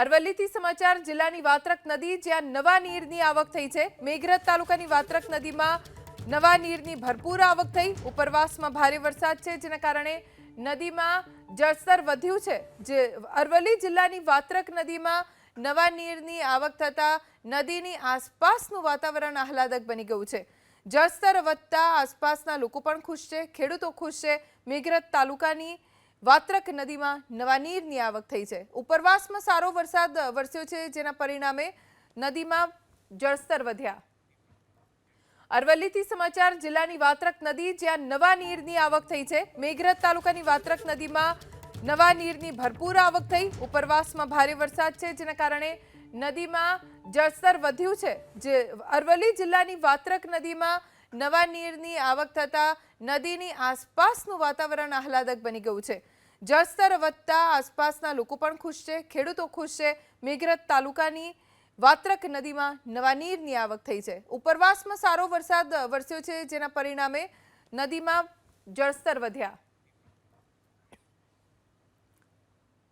અરવલ્લીથી સમાચાર, જિલ્લાની વાત્રક નદી જ્યાં નવા નીરની આવક થઈ છે. મેઘરજ તાલુકાની વાત્રક નદીમાં નવા નીરની ભરપૂર આવક થઈ. ઉપરવાસમાં ભારે વરસાદ છે, જેના કારણે નદીમાં જળસ્તર વધ્યું છે. જે અરવલ્લી જિલ્લાની વાત્રક નદીમાં નવા નીરની આવક થતા નદીની આસપાસનું વાતાવરણ આહલાદક બની ગયું છે. જળસ્તર વધતા આસપાસના લોકો પણ ખુશ છે, ખેડૂતો ખુશ છે. મેઘરજ તાલુકાની વાત્રક નદીમાં નવા નીરની આવક થઈ છે. ઉપરવાસમાં સારો વરસાદ વરસ્યો છે, જેના પરિણામે નદીમાં જળસ્તર વધ્યા. અરવલ્લીથી સમાચાર, જિલ્લાની વાત્રક નદી, જ્યાં નવા નીરની આવક થઈ છે. મેઘરજ તાલુકાની વાત્રક નદીમાં નવા નીરની ભરપૂર આવક થઈ. ઉપરવાસમાં ભારે વરસાદ છે, જેના કારણે નદીમાં જળસ્તર વધ્યું છે. જે અરવલ્લી જિલ્લાની વાત્રક નદીમાં નવા નીરની આવક થતા નદીની આસપાસનું વાતાવરણ આહલાદક બની ગયું છે. જળસ્તર વધતા આસપાસના લોકો પણ ખુશ છે, ખેડૂતો ખુશ છે. મેઘરજ તાલુકાની વાત્રક નદીમાં નવા નીરની આવક થઈ છે. ઉપરવાસમાં સારો વરસાદ વરસ્યો છે, જેના પરિણામે નદીમાં જળસ્તર વધ્યા.